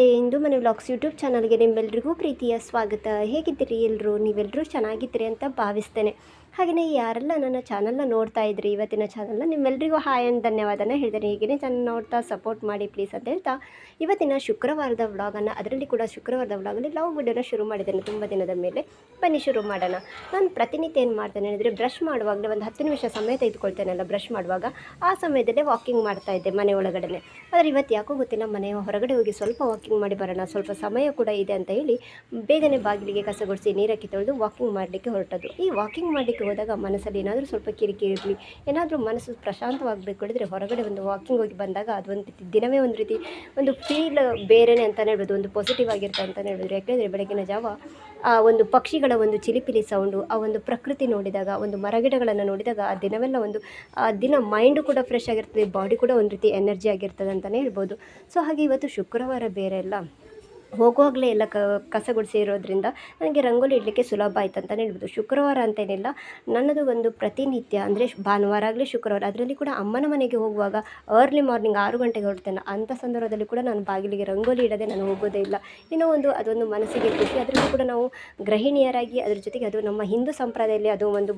ನಮಸ್ತೆ. ಇಂದು ಮನೆ vlogs YouTube ಚಾನಲ್ಗೆ ನಿಮ್ಮೆಲ್ರಿಗೂ ಪ್ರೀತಿಯ ಸ್ವಾಗತ. ಹೇಗಿದ್ದೀರಿ ಎಲ್ಲರೂ? ನೀವೆಲ್ಲರೂ ಚೆನ್ನಾಗಿದ್ದೀರಿ ಅಂತ ಭಾವಿಸ್ತೇನೆ. ಹಾಗೆಯೇ ಯಾರೆಲ್ಲ ನನ್ನ ಚಾನಲ್ನ ನೋಡ್ತಾ ಇದ್ರಿ, ಇವತ್ತಿನ ಚಾನಲ್ನ ನಿಮ್ಮೆಲ್ಲರಿಗೂ ಹಾಯ್ ಅಂತ ಧನ್ಯವಾದನ ಹೇಳ್ತೇನೆ. ಹೀಗೆ ಚಾನಲ್ ನೋಡ್ತಾ ಸಪೋರ್ಟ್ ಮಾಡಿ ಪ್ಲೀಸ್ ಅಂತ ಹೇಳ್ತಾ, ಇವತ್ತಿನ ಶುಕ್ರವಾರದ ವ್ಲಾಗನ್ನು ಅದರಲ್ಲಿ ಕೂಡ ಶುಕ್ರವಾರದ ವ್ಲಾಗಲ್ಲಿ ಲವ್ ವಿಡಿಯೋನ ಶುರು ಮಾಡಿದ್ದೇನೆ ತುಂಬ ದಿನದ ಮೇಲೆ. ಬನ್ನಿ ಶುರು ಮಾಡೋಣ. ನಾನು ಪ್ರತಿನಿತ್ಯ ಏನು ಮಾಡ್ತೇನೆ ಹೇಳಿದರೆ ಬ್ರಷ್ ಮಾಡುವಾಗಲೇ ಒಂದು ಹತ್ತು ನಿಮಿಷ ಸಮಯ ತೆಗೆದುಕೊಳ್ತೇನಲ್ಲ ಬ್ರಷ್ ಮಾಡುವಾಗ, ಆ ಸಮಯದಲ್ಲೇ ವಾಕಿಂಗ್ ಮಾಡ್ತಾ ಇದ್ದೆ ಮನೆ ಒಳಗಡೆ ಆದರೆ ಇವತ್ತು ಯಾಕೋ ಗೊತ್ತಿಲ್ಲ ಮನೆಯ ಹೊರಗಡೆ ಹೋಗಿ ಸ್ವಲ್ಪ ವಾಕಿಂಗ್ ಮಾಡಿ ಬರೋಣ, ಸ್ವಲ್ಪ ಸಮಯ ಕೂಡ ಇದೆ ಅಂತ ಹೇಳಿ ಬೇಗನೆ ಬಾಗಿಲಿಗೆ ಕಸ ಗುಡಿಸಿ ನೀರಕ್ಕೆ ತೊಳೆದು ವಾಕಿಂಗ್ ಮಾಡಲಿಕ್ಕೆ ಹೊರಟದ್ದು. ಈ ವಾಕಿಂಗ್ ಮಾಡಲಿಕ್ಕೆ ಹೋದಾಗ ಮನಸ್ಸಲ್ಲಿ ಏನಾದರೂ ಸ್ವಲ್ಪ ಕಿರಿಕಿರಿ ಇರಲಿ. ಏನಾದರೂ ಮನಸ್ಸು ಪ್ರಶಾಂತವಾಗಬೇಕು. ಹೇಳಿದ್ರೆ ಹೊರಗಡೆ ಒಂದು ವಾಕಿಂಗ್ ಹೋಗಿ ಬಂದಾಗ ಅದೊಂದು ರೀತಿ ದಿನವೇ ಒಂದು ರೀತಿ ಒಂದು ಫೀಲ್ ಬೇರೆನೇ ಅಂತಲೇ ಹೇಳ್ಬೋದು. ಒಂದು ಪಾಸಿಟಿವ್ ಆಗಿರುತ್ತೆ ಅಂತಲೇ ಹೇಳ್ಬೋದು. ಯಾಕೆಂದರೆ ಬೆಳಗಿನ ಜಾವ ಆ ಒಂದು ಪಕ್ಷಿಗಳ ಒಂದು ಚಿಲಿಪಿಲಿ ಸೌಂಡು ಆ ಒಂದು ಪ್ರಕೃತಿ ನೋಡಿದಾಗ, ಒಂದು ಮರಗಿಡಗಳನ್ನು ನೋಡಿದಾಗ ಆ ದಿನವೆಲ್ಲ ಒಂದು, ಆ ದಿನ ಮೈಂಡು ಕೂಡ ಫ್ರೆಶ್ ಆಗಿರ್ತದೆ ಬಾಡಿ ಕೂಡ ಒಂದು ರೀತಿ ಎನರ್ಜಿ ಆಗಿರ್ತದೆ ಅಂತಲೇ ಹೇಳ್ಬೋದು. ಸೊ ಹಾಗೆ ಇವತ್ತು ಶುಕ್ರವಾರ ಬೇರೆ ಅಲ್ಲ. ಹೋಗುವಾಗಲೇ ಎಲ್ಲ ಕಸ ಗುಡಿಸಿ ಇರೋದ್ರಿಂದ ನನಗೆ ರಂಗೋಲಿ ಇಡಲಿಕ್ಕೆ ಸುಲಭ ಆಯ್ತು ಅಂತಲೇ ಹೇಳ್ಬೋದು. ಶುಕ್ರವಾರ ಅಂತೇನಿಲ್ಲ, ನನ್ನದು ಒಂದು ಪ್ರತಿನಿತ್ಯ ಅಂದರೆ ಭಾನುವಾರ ಆಗಲಿ ಶುಕ್ರವಾರ, ಅದರಲ್ಲಿ ಕೂಡ ಅಮ್ಮನ ಮನೆಗೆ ಹೋಗುವಾಗ ಅರ್ಲಿ ಮಾರ್ನಿಂಗ್ ಆರು ಗಂಟೆಗೆ ಹೊರಡ್ತೇನೆ. ಅಂಥ ಸಂದರ್ಭದಲ್ಲಿ ಕೂಡ ನಾನು ಬಾಗಿಲಿಗೆ ರಂಗೋಲಿ ಇಡದೆ ನಾನು ಹೋಗೋದೇ ಇಲ್ಲ. ಏನೋ ಒಂದು ಅದೊಂದು ಮನಸ್ಸಿಗೆ ಖುಷಿ, ಅದರಲ್ಲೂ ಕೂಡ ನಾವು ಗೃಹಿಣಿಯರಾಗಿ ಅದ್ರ ಜೊತೆಗೆ ಅದು ನಮ್ಮ ಹಿಂದೂ ಸಂಪ್ರದಾಯದಲ್ಲಿ ಅದು ಒಂದು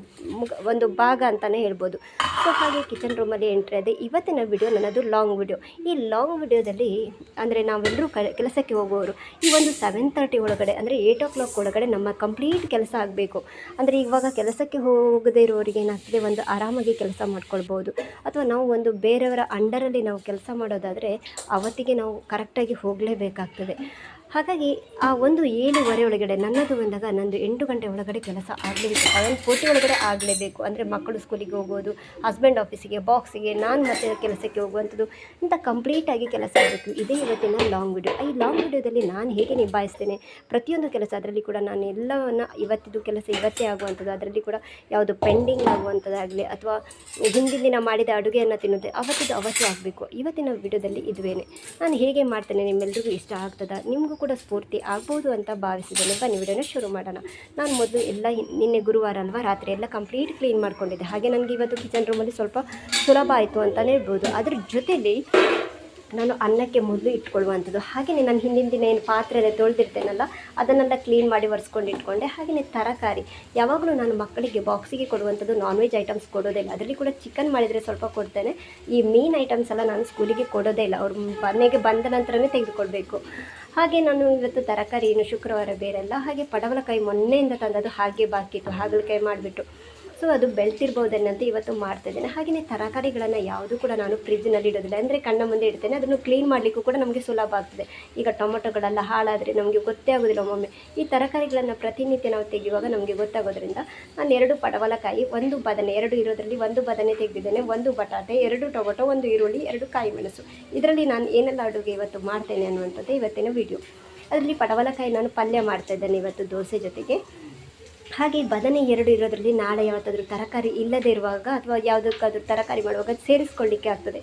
ಒಂದು ಭಾಗ ಅಂತಲೇ ಹೇಳ್ಬೋದು. ಸೊ ಹಾಗೆ ಕಿಚನ್ ರೂಮಲ್ಲಿ ಎಂಟ್ರಿ ಅದೇ ಇವತ್ತಿನ ವಿಡಿಯೋ ನನ್ನದು ಲಾಂಗ್ ವಿಡಿಯೋ ಈ ಲಾಂಗ್ ವಿಡಿಯೋದಲ್ಲಿ ಅಂದರೆ ನಾವೆಲ್ಲರೂ ಕೆಲಸಕ್ಕೆ ಹೋಗುವವರು ಈ ಒಂದು ಸೆವೆನ್ ತರ್ಟಿ ಒಳಗಡೆ, ಅಂದರೆ ಏಯ್ಟ್ ಓ ಕ್ಲಾಕ್ ಒಳಗಡೆ ನಮ್ಮ ಕಂಪ್ಲೀಟ್ ಕೆಲಸ ಆಗಬೇಕು. ಅಂದರೆ ಇವಾಗ ಕೆಲಸಕ್ಕೆ ಹೋಗದೇ ಇರೋರಿಗೆ ಏನಾಗ್ತದೆ, ಒಂದು ಆರಾಮಾಗಿ ಕೆಲಸ ಮಾಡ್ಕೊಳ್ಬೋದು. ಅಥವಾ ನಾವು ಒಂದು ಬೇರೆಯವರ ಅಂಡರಲ್ಲಿ ನಾವು ಕೆಲಸ ಮಾಡೋದಾದರೆ ಅವತ್ತಿಗೆ ನಾವು ಕರೆಕ್ಟಾಗಿ ಹೋಗಲೇಬೇಕಾಗ್ತದೆ. ಹಾಗಾಗಿ ಆ ಒಂದು ಏಳುವರೆ ಒಳಗಡೆ ನನ್ನದು ಬಂದಾಗ ನಂದು ಎಂಟು ಗಂಟೆ ಒಳಗಡೆ ಕೆಲಸ ಆಗಲೇಬೇಕು. ಅದೊಂದು ಫೋರ್ಟಿ ಒಳಗಡೆ ಆಗಲೇಬೇಕು. ಅಂದರೆ ಮಕ್ಕಳು ಸ್ಕೂಲಿಗೆ ಹೋಗೋದು ಹಸ್ಬೆಂಡ್ ಆಫೀಸಿಗೆ ಬಾಕ್ಸಿಗೆ ನಾನು ಮತ್ತೆ ಕೆಲಸಕ್ಕೆ ಹೋಗುವಂಥದ್ದು ಇಂಥ ಕಂಪ್ಲೀಟಾಗಿ ಕೆಲಸ ಆಗಬೇಕು. ಇದೇ ಇವತ್ತಿನ ಲಾಂಗ್ ವಿಡಿಯೋ ಈ ಲಾಂಗ್ ವಿಡಿಯೋದಲ್ಲಿ ನಾನು ಹೇಗೆ ನಿಭಾಯಿಸ್ತೇನೆ? ಪ್ರತಿಯೊಂದು ಕೆಲಸ ಅದರಲ್ಲಿ ಕೂಡ ನಾನು ಎಲ್ಲವನ್ನು ಇವತ್ತಿದ್ದು ಕೆಲಸ ಇವತ್ತೇ ಆಗುವಂಥದ್ದು. ಅದರಲ್ಲಿ ಕೂಡ ಯಾವುದು ಪೆಂಡಿಂಗ್ ಆಗುವಂಥದ್ದಾಗಲಿ ಅಥವಾ ಹಿಂದಿನ ದಿನ ಮಾಡಿದ ಅಡುಗೆಯನ್ನು ತಿನ್ನೋದು, ಅವತ್ತಿದ್ದು ಅವತ್ತೇ ಆಗಬೇಕು. ಇವತ್ತಿನ ವಿಡಿಯೋದಲ್ಲಿ ಇದುವೇನೆ. ನಾನು ಹೇಗೆ ಮಾಡ್ತೇನೆ ನಿಮ್ಮೆಲ್ಲರಿಗೂ ಇಷ್ಟ ಆಗ್ತದೆ? ನಿಮಗೂ ಕೂಡ ಸ್ಫೂರ್ತಿ ಆಗ್ಬೋದು ಅಂತ ಭಾವಿಸಿದ್ದೇನೆ. ಬನ್ನಿ, ವಿಡಿಯೋನ ಶುರು ಮಾಡೋಣ. ನಾನು ಮೊದಲು ಎಲ್ಲ ನಿನ್ನೆ ಗುರುವಾರ ಅಲ್ವಾ, ರಾತ್ರಿ ಎಲ್ಲ ಕಂಪ್ಲೀಟ್ ಕ್ಲೀನ್ ಮಾಡ್ಕೊಂಡಿದ್ದೆ. ಹಾಗೆ ನನಗೆ ಇವತ್ತು ಕಿಚನ್ ರೂಮಲ್ಲಿ ಸ್ವಲ್ಪ ಸುಲಭ ಆಯಿತು ಅಂತಲೇ ಹೇಳ್ಬೋದು. ಅದ್ರ ಜೊತೆಲಿ ನಾನು ಅನ್ನಕ್ಕೆ ಮೊದಲು ಇಟ್ಕೊಳ್ಳುವಂಥದ್ದು. ಹಾಗೆಯೇ ನಾನು ಹಿಂದಿನ ದಿನ ಏನು ಪಾತ್ರೆ ಎಲ್ಲ ತೊಳೆದಿರ್ತೇನಲ್ಲ, ಅದನ್ನೆಲ್ಲ ಕ್ಲೀನ್ ಮಾಡಿ ಒರೆಸ್ಕೊಂಡು ಇಟ್ಕೊಂಡೆ. ಹಾಗೆಯೇ ತರಕಾರಿ, ಯಾವಾಗಲೂ ನಾನು ಮಕ್ಕಳಿಗೆ ಬಾಕ್ಸಿಗೆ ಕೊಡುವಂಥದ್ದು ನಾನ್ ವೆಜ್ ಐಟಮ್ಸ್ ಕೊಡೋದೇ ಇಲ್ಲ. ಅದರಲ್ಲಿ ಕೂಡ ಚಿಕನ್ ಮಾಡಿದರೆ ಸ್ವಲ್ಪ ಕೊಡ್ತೇನೆ. ಈ ಮೀನ್ ಐಟಮ್ಸ್ ಎಲ್ಲ ನಾನು ಸ್ಕೂಲಿಗೆ ಕೊಡೋದೇ ಇಲ್ಲ. ಅವ್ರು ಮನೆಗೆ ಬಂದ ನಂತರನೇ ತೆಗೆದುಕೊಳ್ಬೇಕು ಹಾಗೆ ನಾನು ಇವತ್ತು ತರಕಾರಿ, ಏನು ಶುಕ್ರವಾರ ಬೇರೆಲ್ಲ, ಹಾಗೆ ಪಡವಲಕಾಯಿ ಮೊನ್ನೆಯಿಂದ ತಂದದ್ದು ಹಾಗೆ ಬಾಕಿತ್ತು. ಹಾಗಲಕಾಯಿ ಮಾಡಿಬಿಟ್ಟು. ಸೊ ಅದು ಬೆಳ್ತಿರ್ಬೋದೇನಂತ ಇವತ್ತು ಮಾಡ್ತಾಯಿದ್ದೇನೆ ಹಾಗೆಯೇ ತರಕಾರಿಗಳನ್ನು ಯಾವುದೂ ಕೂಡ ನಾನು ಫ್ರಿಜ್ನಲ್ಲಿ ಇಡೋದಿಲ್ಲ. ಅಂದರೆ ಕಣ್ಣ ಮುಂದೆ ಇಡ್ತೇನೆ. ಅದನ್ನು ಕ್ಲೀನ್ ಮಾಡಲಿಕ್ಕೂ ಕೂಡ ನಮಗೆ ಸುಲಭ ಆಗ್ತದೆ. ಈಗ ಟೊಮೊಟೊಗಳೆಲ್ಲ ಹಾಳಾದರೆ ನಮಗೆ ಗೊತ್ತೇ ಆಗೋದಿಲ್ಲ ಒಮ್ಮೊಮ್ಮೆ. ಈ ತರಕಾರಿಗಳನ್ನು ಪ್ರತಿನಿತ್ಯ ನಾವು ತೆಗೆಯುವಾಗ ನಮಗೆ ಗೊತ್ತಾಗೋದ್ರಿಂದ ನಾನು ಎರಡು ಪಡವಲಕಾಯಿ, ಒಂದು ಬದನೆ, ಎರಡು ಇರೋದ್ರಲ್ಲಿ ಒಂದು ಬದನೆ ತೆಗೆದಿದ್ದೇನೆ. ಒಂದು ಬಟಾಟೆ, ಎರಡು ಟೊಮೊಟೊ, ಒಂದು ಈರುಳ್ಳಿ, ಎರಡು ಕಾಯಿ ಮೆಣಸು ಇದರಲ್ಲಿ ನಾನು ಏನೆಲ್ಲ ಅಡುಗೆ ಇವತ್ತು ಮಾಡ್ತೇನೆ ಅನ್ನುವಂಥದ್ದು ಇವತ್ತಿನ ವಿಡಿಯೋ ಅದರಲ್ಲಿ ಪಡವಲಕಾಯಿ ನಾನು ಪಲ್ಯ ಮಾಡ್ತಾ ಇದ್ದೇನೆ ಇವತ್ತು ದೋಸೆ ಜೊತೆಗೆ. ಹಾಗೆ ಬದನೆ ಎರಡು ಇರೋದ್ರಲ್ಲಿ ನಾಳೆ ಯಾವತ್ತಾದರೂ ತರಕಾರಿ ಇಲ್ಲದೇ ಇರುವಾಗ ಅಥವಾ ಯಾವುದಕ್ಕಾದ್ರೂ ತರಕಾರಿ ಮಾಡುವಾಗ ಸೇರಿಸ್ಕೊಳ್ಳಿಕ್ಕೆ ಆಗ್ತದೆ.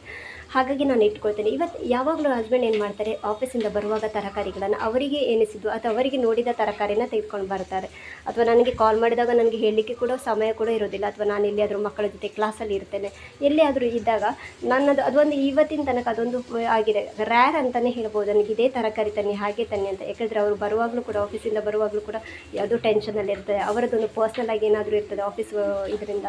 ಹಾಗಾಗಿ ನಾನು ಇಟ್ಕೊಳ್ತೇನೆ. ಇವತ್ತು ಯಾವಾಗಲೂ ಹಸ್ಬೆಂಡ್ ಏನು ಮಾಡ್ತಾರೆ ಆಫೀಸಿಂದ ಬರುವಾಗ ತರಕಾರಿಗಳನ್ನು ಅವರಿಗೆ ಎನಿಸಿದ್ದು ಅಥವಾ ಅವರಿಗೆ ನೋಡಿದ ತರಕಾರಿನ ತೆಗೆದುಕೊಂಡು ಬರ್ತಾರೆ. ಅಥವಾ ನನಗೆ ಕಾಲ್ ಮಾಡಿದಾಗ ನನಗೆ ಹೇಳಲಿಕ್ಕೆ ಕೂಡ ಸಮಯ ಕೂಡ ಇರೋದಿಲ್ಲ. ಅಥವಾ ನಾನು ಎಲ್ಲಿಯಾದರೂ ಮಕ್ಕಳ ಜೊತೆ ಕ್ಲಾಸಲ್ಲಿ ಇರ್ತೇನೆ. ಎಲ್ಲಿಯಾದರೂ ಇದ್ದಾಗ ನನ್ನದು ಅದೊಂದು ಇವತ್ತಿನ ತನಕ ಅದೊಂದು ಆಗಿದೆ. ರ್ಯಾರ್ ಅಂತಲೇ ಹೇಳ್ಬೋದು. ನನಗೆ ಇದೇ ತರಕಾರಿ ತನ್ನಿ, ಹಾಗೆ ತನ್ನಿ ಅಂತ. ಯಾಕಂದರೆ ಅವರು ಬರುವಾಗಲೂ ಕೂಡ ಆಫೀಸಿಂದ ಬರುವಾಗಲೂ ಕೂಡ ಯಾವುದೋ ಟೆನ್ಷನಲ್ಲಿ ಇರ್ತದೆ ಅವರದ್ದೊಂದು ಪರ್ಸ್ನಲ್ ಆಗಿ ಏನಾದರೂ ಇರ್ತದೆ ಆಫೀಸ್ ಇದರಿಂದ.